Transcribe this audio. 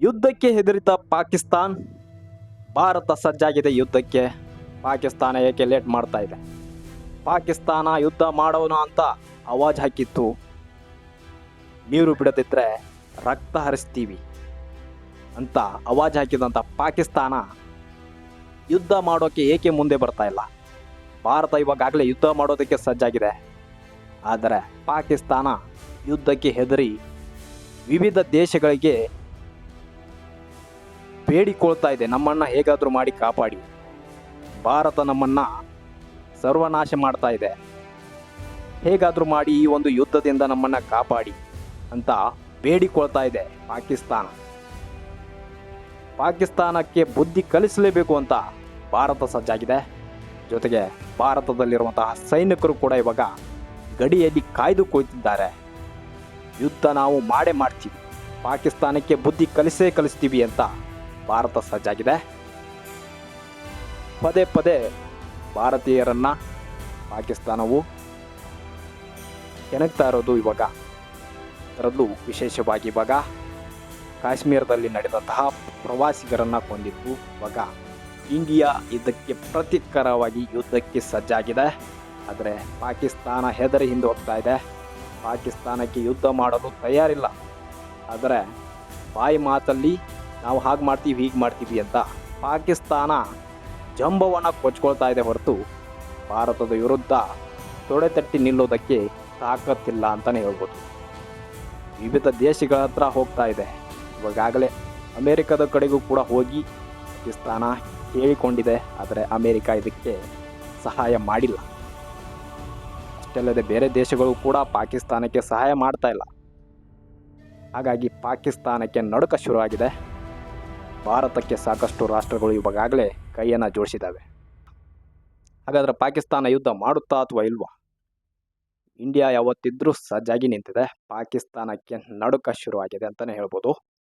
ಯುದ್ಧಕ್ಕೆ ಹೆದರಿತ ಪಾಕಿಸ್ತಾನ್, ಭಾರತ ಸಜ್ಜಾಗಿದೆ ಯುದ್ಧಕ್ಕೆ. ಪಾಕಿಸ್ತಾನ ಏಕೆ ಲೇಟ್ ಮಾಡ್ತಾ ಇದೆ? ಪಾಕಿಸ್ತಾನ ಯುದ್ಧ ಮಾಡೋಣ ಅಂತ ಅವಾಜ್ ಹಾಕಿತ್ತು. ನೀರು ಬಿಡದಿದ್ರೆ ರಕ್ತ ಹರಿಸ್ತೀವಿ ಅಂತ ಅವಾಜ್ ಹಾಕಿದಂಥ ಪಾಕಿಸ್ತಾನ ಯುದ್ಧ ಮಾಡೋಕ್ಕೆ ಏಕೆ ಮುಂದೆ ಬರ್ತಾ ಇಲ್ಲ? ಭಾರತ ಇವಾಗಾಗಲೇ ಯುದ್ಧ ಮಾಡೋದಕ್ಕೆ ಸಜ್ಜಾಗಿದೆ. ಆದರೆ ಪಾಕಿಸ್ತಾನ ಯುದ್ಧಕ್ಕೆ ಹೆದರಿ ವಿವಿಧ ದೇಶಗಳಿಗೆ ಬೇಡಿಕೊಳ್ತಾ ಇದೆ. ನಮ್ಮನ್ನು ಹೇಗಾದರೂ ಮಾಡಿ ಕಾಪಾಡಿ. ಭಾರತ ನಮ್ಮನ್ನು ಸರ್ವನಾಶ ಮಾಡ್ತಾ ಇದೆ. ಹೇಗಾದರೂ ಮಾಡಿ ಈ ಒಂದು ಯುದ್ಧದಿಂದ ನಮ್ಮನ್ನು ಕಾಪಾಡಿ ಅಂತ ಬೇಡಿಕೊಳ್ತಾ ಇದೆ ಪಾಕಿಸ್ತಾನ. ಪಾಕಿಸ್ತಾನಕ್ಕೆ ಬುದ್ಧಿ ಕಲಿಸಲೇಬೇಕು ಅಂತ ಭಾರತ ಸಜ್ಜಾಗಿದೆ. ಜೊತೆಗೆ ಭಾರತದಲ್ಲಿರುವಂತಹ ಸೈನಿಕರು ಕೂಡ ಇವಾಗ ಗಡಿಯಲ್ಲಿ ಕಾಯ್ದು ಕುಳಿತಿದ್ದಾರೆ. ಯುದ್ಧ ನಾವು ಮಾಡೇ ಮಾಡ್ತೀವಿ. ಪಾಕಿಸ್ತಾನಕ್ಕೆ ಬುದ್ಧಿ ಕಲಿಸೇ ಕಲಿಸ್ತೀವಿ ಅಂತ ಭಾರತ ಸಜ್ಜಾಗಿದೆ. ಪದೇ ಪದೇ ಭಾರತೀಯರನ್ನ ಪಾಕಿಸ್ತಾನವು ಕೆಣಕ್ತಾ ಇರೋದು ಇವಾಗ. ಅದರಲ್ಲೂ ವಿಶೇಷವಾಗಿ ಇವಾಗ ಕಾಶ್ಮೀರದಲ್ಲಿ ನಡೆದಂತಹ ಪ್ರವಾಸಿಗರನ್ನ ಕೊಂದಿದ್ದು ಇವಾಗ ಇಂಡಿಯಾ ಇದಕ್ಕೆ ಪ್ರತೀಕಾರವಾಗಿ ಯುದ್ಧಕ್ಕೆ ಸಜ್ಜಾಗಿದೆ. ಆದರೆ ಪಾಕಿಸ್ತಾನ ಹೆದರಿ ಹಿಂದೆ ಹೋಗ್ತಾ ಇದೆ. ಪಾಕಿಸ್ತಾನಕ್ಕೆ ಯುದ್ಧ ಮಾಡಲು ತಯಾರಿಲ್ಲ. ಆದರೆ ಬಾಯಿ ಮಾತಲ್ಲಿ ನಾವು ಹಾಗೆ ಮಾಡ್ತೀವಿ, ಹೀಗೆ ಮಾಡ್ತೀವಿ ಅಂತ ಪಾಕಿಸ್ತಾನ ಜಂಬವನ್ನು ಕೊಚ್ಕೊಳ್ತಾ ಇದೆ ಹೊರತು ಭಾರತದ ವಿರುದ್ಧ ತೊಡೆ ತಟ್ಟಿ ನಿಲ್ಲೋದಕ್ಕೆ ತಾಕತ್ತಿಲ್ಲ ಅಂತಲೇ ಹೇಳ್ಬೋದು. ವಿವಿಧ ದೇಶಗಳ ಹತ್ರ ಹೋಗ್ತಾ ಇದೆ. ಇವಾಗಲೇ ಅಮೇರಿಕದ ಕಡೆಗೂ ಕೂಡ ಹೋಗಿ ಪಾಕಿಸ್ತಾನ ಕೇಳಿಕೊಂಡಿದೆ, ಆದರೆ ಅಮೇರಿಕ ಇದಕ್ಕೆ ಸಹಾಯ ಮಾಡಿಲ್ಲ. ಅಷ್ಟಲ್ಲದೆ ಬೇರೆ ದೇಶಗಳು ಕೂಡ ಪಾಕಿಸ್ತಾನಕ್ಕೆ ಸಹಾಯ ಮಾಡ್ತಾ ಇಲ್ಲ. ಹಾಗಾಗಿ ಪಾಕಿಸ್ತಾನಕ್ಕೆ ನಡುಕ ಶುರುವಾಗಿದೆ. ಭಾರತಕ್ಕೆ ಸಾಕಷ್ಟು ರಾಷ್ಟ್ರಗಳು ಇವಾಗಾಗಲೇ ಕೈಯನ್ನು ಜೋಡಿಸಿದ್ದಾವೆ. ಹಾಗಾದರೆ ಪಾಕಿಸ್ತಾನ ಯುದ್ಧ ಮಾಡುತ್ತಾ ಅಥವಾ ಇಲ್ವಾ? ಇಂಡಿಯಾ ಯಾವತ್ತಿದ್ರೂ ಸಜ್ಜಾಗಿ ನಿಂತಿದೆ. ಪಾಕಿಸ್ತಾನಕ್ಕೆ ನಡುಕ ಶುರುವಾಗಿದೆ ಅಂತಲೇ ಹೇಳ್ಬೋದು.